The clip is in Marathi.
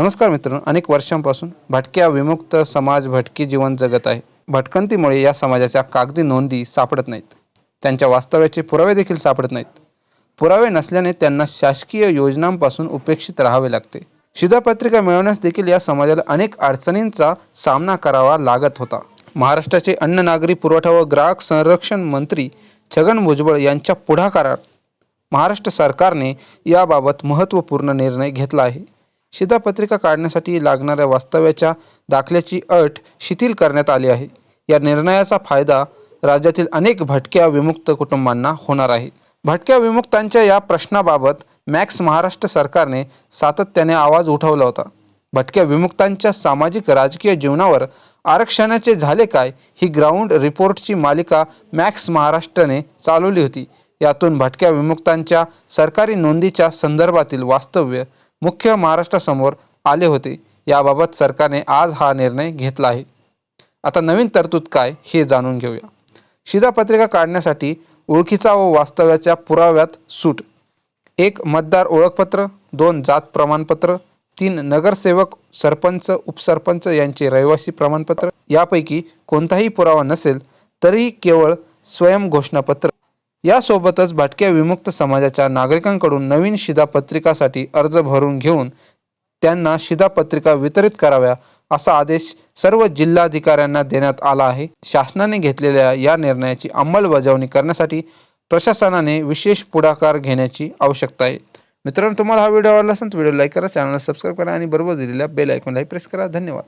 नमस्कार मित्रांनो अनेक वर्षांपासून भटक्या विमुक्त समाज भटकी जीवन जगत आहे. भटकंतीमुळे या समाजाच्या कागदी नोंदी सापडत नाहीत. त्यांच्या वास्तव्याचे पुरावे देखील सापडत नाहीत. पुरावे नसल्याने त्यांना शासकीय योजनांपासून उपेक्षित राहावे लागते. शिधापत्रिका मिळवण्यास देखील या समाजाला अनेक अडचणींचा सामना करावा लागत होता. महाराष्ट्राचे अन्न नागरी पुरवठा व ग्राहक संरक्षण मंत्री छगन भुजबळ यांच्या पुढाकारात महाराष्ट्र सरकारने याबाबत महत्त्वपूर्ण निर्णय घेतला आहे. शिधापत्रिका काढण्यासाठी लागणाऱ्या वास्तव्याच्या दाखल्याची अट शिथिल करण्यात आली आहे. या निर्णयाचा फायदा राज्यातील अनेक भटक्या विमुक्त कुटुंबांना होणार आहे. भटक्या विमुक्तांच्या या प्रश्नाबाबत मॅक्स महाराष्ट्र सरकारने सातत्याने आवाज उठवला होता. भटक्या विमुक्तांच्या सामाजिक राजकीय जीवनावर आरक्षणाचे झाले काय ही ग्राउंड रिपोर्टची मालिका मॅक्स महाराष्ट्राने चालवली होती. यातून भटक्या विमुक्तांच्या सरकारी नोंदीच्या संदर्भातील वास्तव्य मुख्य महाराष्ट्रासमोर आले होते. याबाबत सरकारने आज हा निर्णय घेतला आहे. आता नवीन तरतूद काय हे जाणून घेऊया. शिधापत्रिका काढण्यासाठी ओळखीचा व वास्तव्याच्या पुराव्यात सूट. एक मतदार ओळखपत्र दोन जात प्रमाणपत्र तीन नगरसेवक सरपंच उपसरपंच यांचे रहिवासी प्रमाणपत्र यापैकी कोणताही पुरावा नसेल तरी केवळ स्वयं घोषणापत्र. यासोबतच भटक्या विमुक्त समाजाच्या नागरिकांकडून नवीन शिधापत्रिकासाठी अर्ज भरून घेऊन त्यांना शिधापत्रिका वितरित कराव्या असा आदेश सर्व जिल्हाधिकाऱ्यांना देण्यात आला आहे. शासनाने घेतलेल्या या निर्णयाची अंमलबजावणी करण्यासाठी प्रशासनाने विशेष पुढाकार घेण्याची आवश्यकता आहे. मित्रांनो तुम्हाला हा व्हिडिओ आवडला असेल तर व्हिडिओ लाईक करा चॅनलला सबस्क्राईब करा आणि बरोबर दिलेल्या बेल आयकॉनलाही प्रेस करा. धन्यवाद.